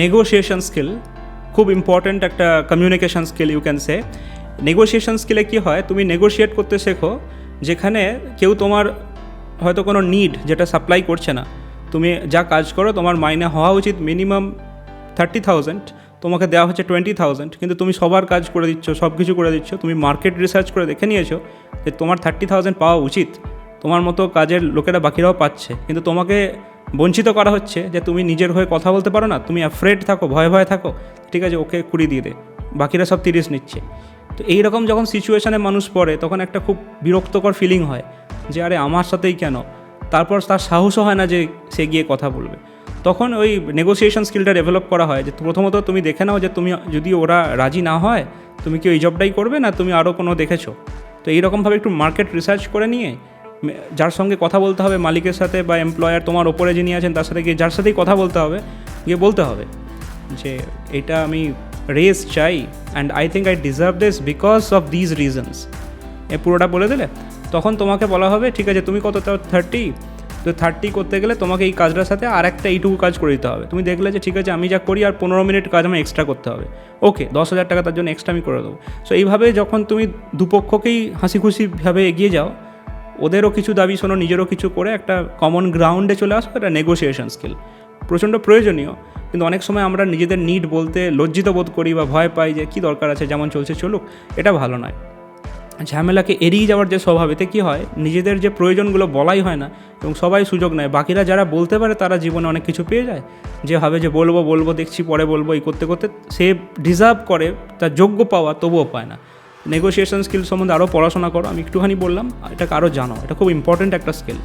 Negotiation skill খুব important একটা communication skill you can say negotiation স্কিলে কী হয়, তুমি নেগোশিয়েট করতে শেখো, যেখানে কেউ তোমার হয়তো কোনো নিড যেটা সাপ্লাই করছে না, তুমি যা কাজ করো তোমার মাইনে হওয়া উচিত মিনিমাম থার্টি থাউজেন্ড তোমাকে দেওয়া হচ্ছে টোয়েন্টি থাউজেন্ড কিন্তু তুমি সবার কাজ করে দিচ্ছ সব কিছু করে দিচ্ছ, তুমি মার্কেট রিসার্চ করে দেখে নিয়েছো যে তোমার থার্টি থাউজেন্ড পাওয়া উচিত, তোমার মতো কাজের লোকেরা বাকিরাও পাচ্ছে, কিন্তু তোমাকে বঞ্চিত করা হচ্ছে যে তুমি নিজের হয়ে কথা বলতে পারো না, তুমি অ্যাফ্রেড থাকো, ভয়ে ভয়ে থাকো, ঠিক আছে, ওকে কুড়ি দিয়ে দে, বাকিরা সব তিরিশ নিচ্ছে। তো এইরকম যখন সিচুয়েশানে মানুষ পড়ে, তখন একটা খুব বিরক্তকর ফিলিং হয় যে, আরে, আমার সাথেই কেন? তারপর তার সাহসও হয় না যে, সে গিয়ে কথা বলবে। তখন ওই নেগোসিয়েশন স্কিলটা ডেভেলপ করা হয় যে, প্রথমত তুমি দেখে নাও যে, তুমি যদি ওরা রাজি না হয়, তুমি কি ওই জবটাই করবে না তুমি আরও কোনো দেখেছ? তো এইরকমভাবে একটু মার্কেট রিসার্চ করে নিয়ে যার সঙ্গে কথা বলতে হবে, মালিকের সাথে বা এমপ্লয়ার তোমার ওপরে যিনি আছেন, তার সাথে গিয়ে যার সাথেই কথা বলতে হবে, গিয়ে বলতে হবে যে এটা আমি রেস চাই and I think I deserve this because of these reasons এ পুরোটা বলে দিলে। তখন তোমাকে বলা হবে, ঠিক আছে, তুমি কত? তাও থার্টি তো থার্টি করতে গেলে তোমাকে এই কাজটার সাথে আর একটা এইটুকু কাজ করে দিতে হবে। তুমি দেখলে যে, ঠিক আছে, আমি যা করি আর পনেরো মিনিট কাজ আমি এক্সট্রা করতে হবে। ওকে দশ হাজার টাকা তার জন্য এক্সট্রা আমি করে দেবো। সো এইভাবে যখন তুমি দুপক্ষকেই হাসি খুশিভাবে এগিয়ে যাও ওদেরও কিছু দাবি শোনো, নিজেরও কিছু করে একটা কমন গ্রাউন্ডে চলে আসো এটা নেগোসিয়েশন স্কিল প্রচণ্ড প্রয়োজনীয়, কিন্তু অনেক সময় আমরা নিজেদের নিড বলতে লজ্জিত বোধ করি বা ভয় পাই যে কী দরকার আছে, যেমন চলছে চলুক, এটা ভালো নয়। ঝামেলাকে এড়িয়ে যাওয়ার যে স্বভাব এতে কী হয়, নিজেদের যে প্রয়োজনগুলো বলাই হয় না এবং সবাই সুযোগ নেয়, বাকিরা যারা বলতে পারে তারা জীবনে অনেক কিছু পেয়ে যায়। যে ভাবে যে বলব বলব, দেখছি, পরে বলব, এই করতে করতে সে ডিজার্ভ করে, তার যোগ্য পাওয়া তবুও পায় না। নেগোসিয়েশন স্কিল সম্বন্ধে আরও পড়াশোনা করো। আমি একটুখানি বললাম এটাকে আরও জানো। এটা খুব ইম্পর্ট্যান্ট একটা স্কিল